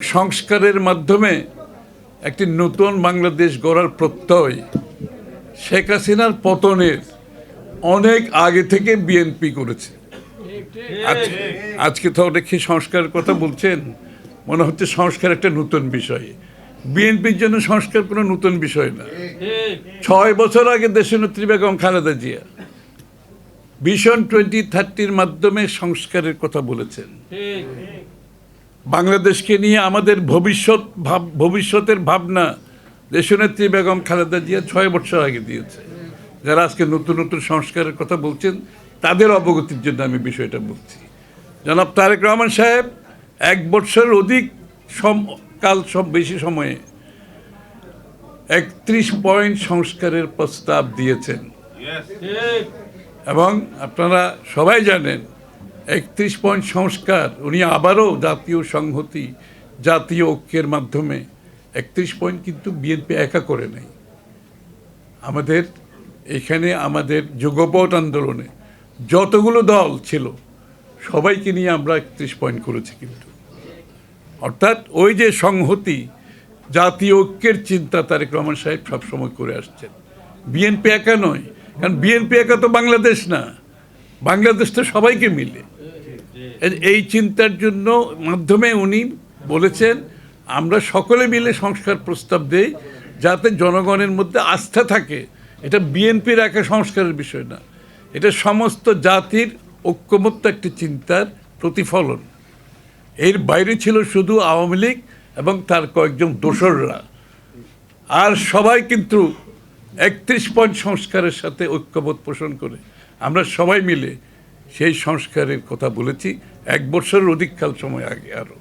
সংস্কারের মাধ্যমে একটি নতুন বাংলাদেশ গড়ার প্রত্যয় শেখ হাসিনার পতনের অনেক আগে থেকে বিএনপি করেছে। আজকে তো অনেক সংস্কারের কথা বলছেন, মনে হচ্ছে সংস্কার একটা নতুন বিষয়। বিএনপির জন্য সংস্কার কোনো নতুন বিষয় না। ছয় বছর আগে দেশনেত্রী বেগম খালেদা জিয়া ভিশন টোয়েন্টি থার্টির মাধ্যমে সংস্কারের কথা বলেছেন। বাংলাদেশকে নিয়ে আমাদের ভবিষ্যৎ ভাব ভবিষ্যতের ভাবনা দেশনেত্রী বেগম খালেদা জিয়া ছয় বছর আগে দিয়েছে। যারা আজকে নতুন নতুন সংস্কারের কথা বলছেন তাদের অবগতির জন্য আমি বিষয়টা বলছি। জনাব তারেক রহমান সাহেব এক বছরের অধিক সম কাল সব বেশি সময়ে একত্রিশ পয়েন্ট সংস্কারের প্রস্তাব দিয়েছেন। এবং আপনারা সবাই জানেন একত্রিশ পয়েন্ট সংস্কার, উনি আবারও জাতীয় সংহতি, জাতীয় ঐক্যের মাধ্যমে একত্রিশ পয়েন্ট কিন্তু বিএনপি একা করে নেই। আমাদের এখানে আমাদের যুগপট আন্দোলনে যতগুলো দল ছিল, সবাইকে নিয়ে আমরা একত্রিশ পয়েন্ট করেছি কিন্তু। অর্থাৎ ওই যে সংহতি, জাতীয় ঐক্যের চিন্তা তারেক রহমান সাহেব সবসময় করে আসছেন। বিএনপি একা নয়, কারণ বিএনপি একা তো বাংলাদেশ না। বাংলাদেশ তো সবাইকে মিলে। এই চিন্তার জন্য মাধ্যমে উনি বলেছেন, আমরা সকলে মিলে সংস্কার প্রস্তাব দেই যাতে জনগণের মধ্যে আস্থা থাকে। এটা বিএনপির একা সংস্কারের বিষয় না। এটা সমস্ত জাতির ঐক্যমত্য একটি চিন্তার প্রতিফলন। এর বাইরে ছিল শুধু আওয়ামী লীগ এবং তার কয়েকজন দোসররা। আর সবাই কিন্তু একত্রিশ পয়েন্ট সংস্কারের সাথে ঐক্যবোধ পোষণ করে। আমরা সবাই মিলে সেই সংস্কারের কথা বলেছি। এক বছরের অধিককাল সময় আগে আরও